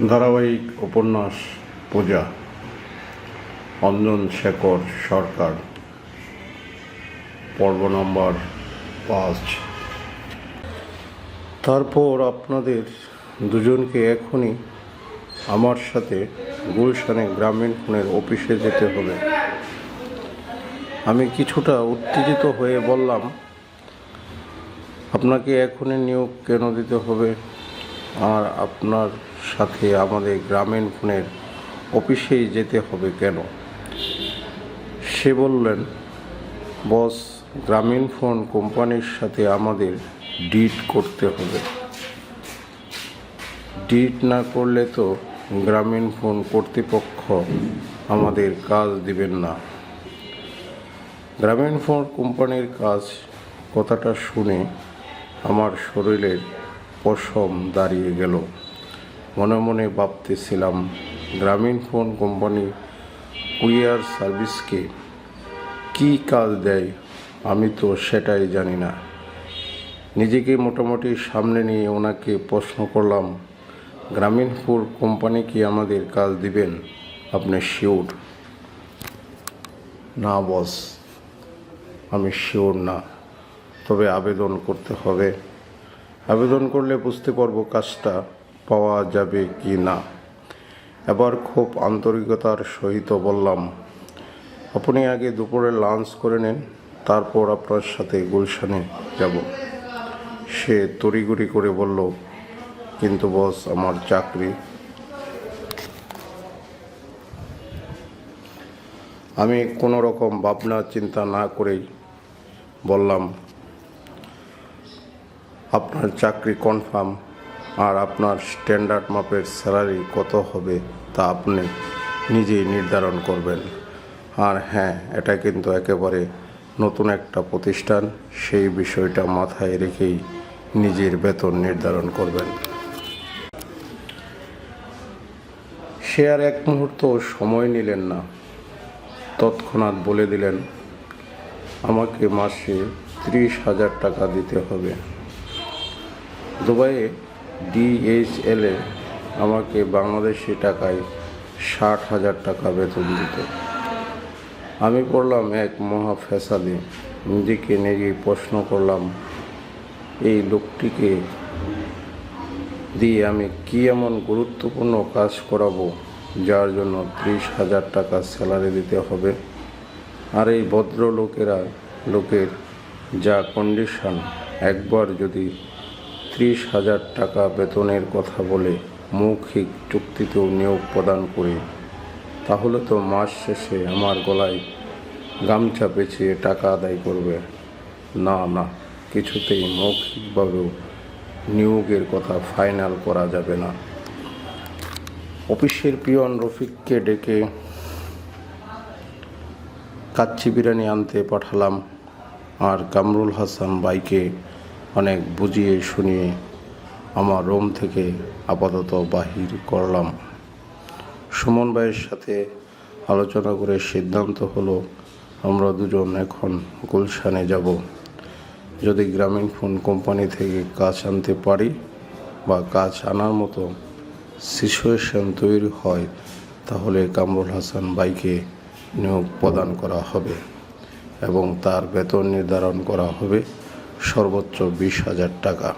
ধারাবাহিক উপন্যাস পূজা, অঞ্জন শেখর সরকার, পর্ব নম্বর পাঁচ। তারপর আপনাদের দুজনকে এখনই আমার সাথে গুলশানে গ্রামীণ ফোনের অফিসে যেতে হবে। আমি কিছুটা উত্তেজিত হয়ে বললাম, আপনাকে এখনই নিয়োগ কেন দিতে হবে? আর আপনার সাথে আমাদের গ্রামীণ ফোনের অফিসেই যেতে হবে কেন? সে বললেন, বস, গ্রামীণ ফোন কোম্পানির সাথে আমাদের ডিট করতে হবে। ডিট না করলে তো গ্রামীণ ফোন কর্তৃপক্ষ আমাদের কাজ দিবেন না। গ্রামীণ ফোন কোম্পানির কাজ কথাটা শুনে আমার শরীরের পশম দাঁড়িয়ে গেল। মনে মনে ভাবতেছিলাম, গ্রামীণ ফোন কোম্পানি কুরিয়ার সার্ভিসকে কী কাজ দেয় আমি তো সেটাই জানি না। নিজেকে মোটামুটি সামনে নিয়ে ওনাকে প্রশ্ন করলাম, গ্রামীণ ফোন কোম্পানি কি আমাদের কাজ দিবেন? আপনি শিওর? না, বস, আমি শিওর না। তবে আবেদন করতে হবে। আবেদন করলে বুঝতে পারব কাজটা পাওয়া যাবে কি না। এবার খুব আন্তরিকতার সহিত বললাম, আপনি আগে দুপুরে লাঞ্চ করে নেন, তারপর আপনার সাথে গুলশানে যাব। সে তড়িগুড়ি করে বলল, কিন্তু বস, আমার চাকরি। আমি কোনো রকম ভাবনা চিন্তা না করেই বললাম আপনার চাকরি কনফার্ম আর আপনার স্ট্যান্ডার্ড মাপের স্যালারি কত হবে তা আপনি নিজেই নির্ধারণ করবেন। আর হ্যাঁ এটা কিন্তু একেবারে নতুন একটা প্রতিষ্ঠান, সেই বিষয়টা মাথায় রেখেই নিজের বেতন নির্ধারণ করবেন। সে আর এক মুহূর্ত সময় নিলেন না। তৎক্ষণাৎ বলে দিলেন, আমাকে মাসে ত্রিশ হাজার টাকা দিতে হবে। দুবাইয়ে ডিএইচএলে আমাকে বাংলাদেশি টাকায় ষাট হাজার টাকা বেতন দিত। আমি পড়লাম এক মহা ফ্যাসাদে। নিজেকে নিজেই প্রশ্ন করলাম, এই লোকটিকে দিয়ে আমি কি এমন গুরুত্বপূর্ণ কাজ করাবো, যার জন্য ত্রিশ হাজার টাকা স্যালারি দিতে হবে? আর এই ভদ্রলোকেরা, লোকের যা কন্ডিশন, একবার যদি ত্রিশ হাজার টাকা বেতনের কথা বলে মৌখিক চুক্তিতেও নিয়োগ প্রদান করি। তাহলে তো মাস শেষে আমার গলায় গামছা পেঁচিয়ে টাকা আদায় করবে। না না, কিছুতেই মৌখিকভাবেও নিয়োগের কথা ফাইনাল করা যাবে না। অফিসের পিয়ন রফিককে ডেকে কাচ্চি বিরিয়ানি আনতে পাঠালাম, আর কামরুল হাসান বাইকে অনেক বুঝিয়ে শুনিয়ে আমার রুম থেকে আপাতত বাহির করলাম। সুমন ভাইয়ের সাথে আলোচনা করে সিদ্ধান্ত হলো, আমরা দুজন এখন গুলশানে যাব। যদি গ্রামীণ ফোন কোম্পানি থেকে কাজ আনতে পারি বা কাজ আনার মতো সিচুয়েশন তৈরি হয়, তাহলে কামরুল হাসান বাইকে নিয়োগ প্রদান করা হবে এবং তার বেতন নির্ধারণ করা হবে। সর্বোচ্চ বিশ হাজার টাকা।